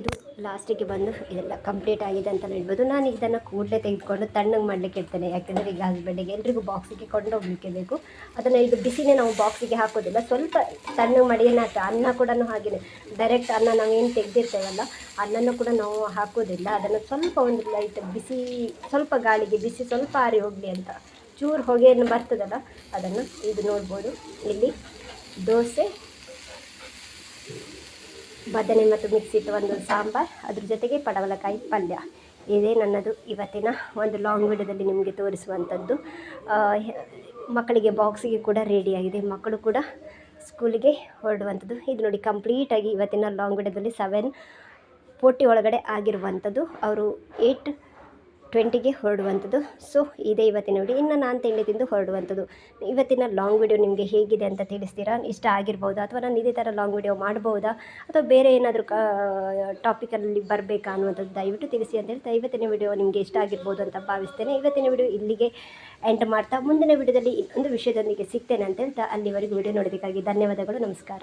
ಇದು ಲಾಸ್ಟಿಗೆ ಬಂದು ಇದೆಲ್ಲ ಕಂಪ್ಲೀಟ್ ಆಗಿದೆ ಅಂತ ಹೇಳ್ಬೋದು. ನಾನು ಇದನ್ನು ಕೂಡಲೇ ತೆಗೆದುಕೊಂಡು ತಣ್ಣಗೆ ಮಾಡಲಿಕ್ಕೆ ಇರ್ತೇನೆ ಯಾಕೆಂದರೆ ಈಗ ಹಸ್ಬೆಂಡಿಗೆ ಎಲ್ರಿಗೂ ಬಾಕ್ಸಿಗೆ ಕೊಂಡೋಗ್ಲಿಕ್ಕೆ ಬೇಕು. ಅದನ್ನು ಇದು ಬಿಸಿನೇ ನಾವು ಬಾಕ್ಸಿಗೆ ಹಾಕೋದಿಲ್ಲ. ಸ್ವಲ್ಪ ತಣ್ಣಗೆ ಮಾಡಿ ಏನಾಗ್ತದೆ ಅನ್ನ ಕೂಡ ಹಾಗೆಯೇ ಡೈರೆಕ್ಟ್ ಅನ್ನ ನಾವೇನು ತೆಗೆದಿರ್ತೇವಲ್ಲ, ಅನ್ನನೂ ಕೂಡ ನಾವು ಹಾಕೋದಿಲ್ಲ. ಅದನ್ನು ಸ್ವಲ್ಪ ಒಂದು ಲೈಟ್ ಬಿಸಿ, ಸ್ವಲ್ಪ ಗಾಳಿಗೆ ಬಿಸಿ, ಸ್ವಲ್ಪ ಆರಿ ಹೋಗಲಿ ಅಂತ. ಚೂರು ಹೊಗೆಯನ್ನು ಬರ್ತದಲ್ಲ, ಅದನ್ನು ಇದು ನೋಡ್ಬೋದು. ಇಲ್ಲಿ ದೋಸೆ ಬದನೆ ಮತ್ತು ಮಿಕ್ಸ್ ಇಟ್ಟು ಒಂದು ಸಾಂಬಾರು, ಅದ್ರ ಜೊತೆಗೆ ಪಡವಲಕಾಯಿ ಪಲ್ಯ. ಇದೇ ನನ್ನದು ಇವತ್ತಿನ ಒಂದು ಲಾಂಗ್ ವಿಡಿಯೋದಲ್ಲಿ ನಿಮಗೆ ತೋರಿಸುವಂಥದ್ದು. ಮಕ್ಕಳಿಗೆ ಬಾಕ್ಸಿಗೆ ಕೂಡ ರೆಡಿಯಾಗಿದೆ ಮಕ್ಕಳು ಕೂಡ ಸ್ಕೂಲಿಗೆ ಹೊರಡುವಂಥದ್ದು. ಇದು ನೋಡಿ ಕಂಪ್ಲೀಟಾಗಿ ಇವತ್ತಿನ ಲಾಂಗ್ ವಿಡಿಯೋದಲ್ಲಿ ಸೆವೆನ್ ಫೋರ್ಟಿ ಒಳಗಡೆ ಆಗಿರುವಂಥದ್ದು. ಅವರು ಏಯ್ಟ್ ಟ್ವೆಂಟಿಗೆ ಹೊರಡುವಂಥದ್ದು. ಸೊ ಇದೇ ಇವತ್ತಿನ ವಿಡಿಯೋ ಇನ್ನು ನಾನು ತಿಂಡಿ ತಿಂದು ಹೊರಡುವಂಥದ್ದು. ಇವತ್ತಿನ ಲಾಂಗ್ ವಿಡಿಯೋ ನಿಮಗೆ ಹೇಗಿದೆ ಅಂತ ತಿಳಿಸ್ತೀರಾ? ಇಷ್ಟ ಆಗಿರ್ಬೋದು? ಅಥವಾ ನಾನು ಇದೇ ಥರ ಲಾಂಗ್ ವಿಡಿಯೋ ಮಾಡ್ಬೋದಾ? ಅಥವಾ ಬೇರೆ ಏನಾದರೂ ಟಾಪಿಕಲ್ಲಿ ಬರಬೇಕಾ ಅನ್ನುವಂಥದ್ದು ದಯವಿಟ್ಟು ತಿಳಿಸಿ ಅಂತ ಹೇಳ್ತಾ, ಇವತ್ತಿನ ವಿಡಿಯೋ ನಿಮಗೆ ಇಷ್ಟ ಆಗಿರ್ಬೋದು ಅಂತ ಭಾವಿಸ್ತೇನೆ. ಇವತ್ತಿನ ವಿಡಿಯೋ ಇಲ್ಲಿಗೆ ಎಂಡ್ ಮಾಡ್ತಾ, ಮುಂದಿನ ವಿಡಿಯೋದಲ್ಲಿ ಇನ್ನೊಂದು ವಿಷಯದೊಂದಿಗೆ ಸಿಗ್ತೇನೆ ಅಂತ ಹೇಳ್ತಾ, ಅಲ್ಲಿವರೆಗೂ ವಿಡಿಯೋ ನೋಡೋದಕ್ಕಾಗಿ ಧನ್ಯವಾದಗಳು, ನಮಸ್ಕಾರ.